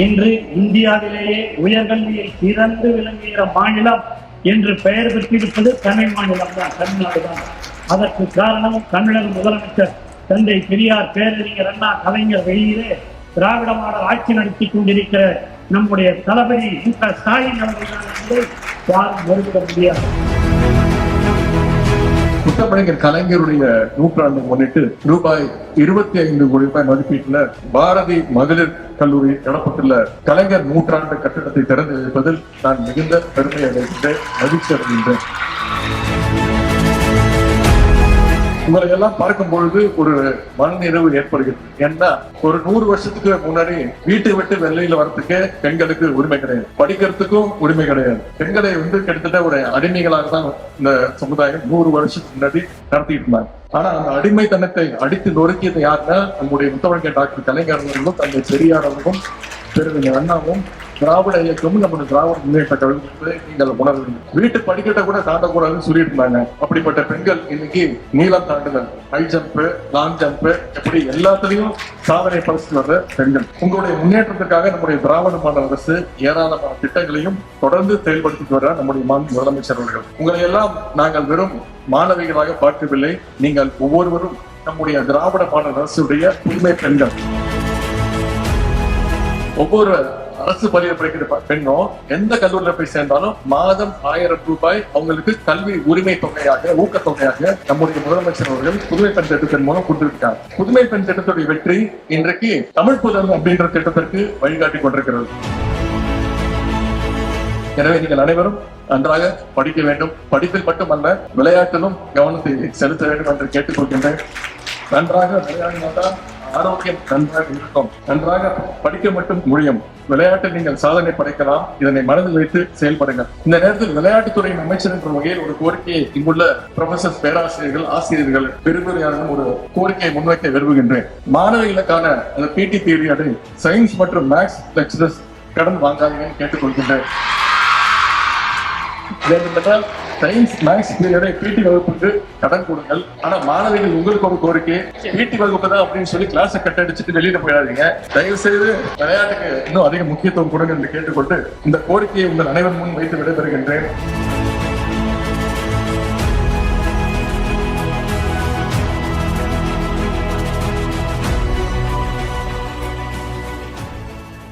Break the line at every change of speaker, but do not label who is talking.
இன்று இந்தியாவிலேயே உயர்கல்வியை சிறந்து விளங்குகிற மாநிலம் என்று பெயர் பெற்றிருப்பது தமிழ் மாநிலம் தான் தமிழ்நாடு தான். அதற்கு காரணம் தமிழக முதலமைச்சர் தந்தை பெரியார் பேரறிஞர் அண்ணா கலைஞர் வெளியிலே திராவிட மாடல் ஆட்சி நடத்தி கொண்டிருக்கிற நம்முடைய தளபதி மு க ஸ்டாலின் அவர்கள் யாரும் மறுவிட முடியாது.
முத்தமிழர் கலைஞருடைய நூற்றாண்டு முன்னிட்டு ரூபாய் இருபத்தி ஐந்து கோடி ரூபாய் மதிப்பீட்டுல பாரதி மகளிர் கல்லூரி கடப்பத்தில் கலைஞர் நூற்றாண்டு கட்டிடத்தை திறந்து வைப்பதில் நான் மிகுந்த பெருமை அடைகின்றேன் மகிழ்ச்சி அடைகின்றேன். உங்களை எல்லாம் பார்க்கும் பொழுது ஒரு மனநிறைவு ஏற்படுகிறது. ஏன்னா ஒரு நூறு வருஷத்துக்கு முன்னாடி வீட்டை விட்டு வெள்ளையில வரத்துக்கு பெண்களுக்கு உரிமை கிடையாது. படிக்கிறதுக்கும் உரிமை கிடையாது. பெண்களை வந்து கிட்டத்தட்ட ஒரு அடிமைகளாக தான் இந்த சமுதாயம் நூறு வருஷத்துக்கு முன்னாடி நடத்திட்டு இருந்தாங்க. ஆனா அந்த அடிமைத்தனத்தை அடித்து நொறுக்கியது யாருன்னா நம்முடைய முத்தமிழக டாக்டர் கலைஞர்களும் அவர்களும் தந்தை பெருமை அண்ணாவும் திராவிட இயக்கமும் நம்ம திராவிட முன்னேற்ற கழகத்தை நீங்கள் உணர்வு வீட்டு படிக்கட்டை கூட தாண்டக்கூடாதுன்னு சொல்லிட்டு இருந்தாங்க அப்படிப்பட்ட பெண்கள் இன்னைக்கு நீளம் தாண்டுதல் ஹை ஜம்ப் லாங் ஜம்ப் எப்படி எல்லாத்துலயும் சாதனை பரிசு வர்ற பெண்கள். உங்களுடைய முன்னேற்றத்திற்காக நம்முடைய திராவிட மாநில அரசு ஏராளமான திட்டங்களையும் தொடர்ந்து செயல்படுத்திட்டு வர நம்முடைய முதலமைச்சர் அவர்கள். உங்களை எல்லாம் நாங்கள் வெறும் மாணவிகளாக பார்க்கவில்லை. நீங்கள் ஒவ்வொருவரும் நம்முடைய திராவிட மாநில அரசுடைய உரிமை பெண்கள். ஒவ்வொரு அரசு பள்ளியில் படிக்கிற பெண்ணும் எந்த கல்லூரியில போய் சேர்ந்தாலும் மாதம் ஆயிரம் ரூபாய் அவங்களுக்கு கல்வி உரிமை தொகையாக ஊக்கத்தொகையாக நம்முடைய முதலமைச்சர் அவர்கள் புதுமை பெண் திட்டத்தின் மூலம் கொடுத்திருக்காங்க புதுமை பெண் திட்டத்துடைய வெற்றி இன்றைக்கு தமிழ் புதன் அப்படின்ற திட்டத்திற்கு வழிகாட்டி கொண்டிருக்கிறது. எனவே நீங்கள் அனைவரும் நன்றாக படிக்க வேண்டும். படிப்பில் மட்டுமல்ல விளையாட்டிலும் கவனத்தை செலுத்த வேண்டும் என்று கேட்டுக்கொள்கின்றேன். நன்றாக விளையாடினால்தான் ஆரோக்கியம் நன்றாக இருக்கும். நன்றாக படிக்க மட்டும் முடியும். விளையாட்டில் நீங்கள் சாதனை படைக்கலாம். இதனை மனதில் வைத்து செயல்படுங்கள். இந்த நேரத்தில் விளையாட்டுத்துறையின் அமைச்சர் என்ற வகையில் ஒரு கோரிக்கையை இங்குள்ள ப்ரொஃபசர் பேராசிரியர்கள் ஆசிரியர்கள் பெருமையாளர்கள் ஒரு கோரிக்கையை முன்வைக்க விரும்புகின்றேன். மாணவிகளுக்கான அந்த பிடி பீரியடை சயின்ஸ் மற்றும் மேக்ஸ் லெக்சரர்ஸ் கடன் வாங்காதீங்கன்னு கேட்டுக்கொள்கின்றேன். சயின்ஸ் மேக்ஸ் பீரியடை பிடி வகுப்புக்கு கடன் கொடுங்கள். ஆனா மாணவிகள் உங்களுக்கு ஒரு கோரிக்கை. பிடி வகுப்பு தான் அப்படின்னு சொல்லி கிளாஸை கட் அடிச்சுட்டு வெளியில போயிடாதீங்க. தயவு செய்து விளையாட்டுக்கு இன்னும் அதிக முக்கியத்துவம் கொடுங்க என்று கேட்டுக்கொண்டு இந்த கோரிக்கையை உங்கள் அனைவர் முன் வைத்து விடைபெறுகின்றேன்.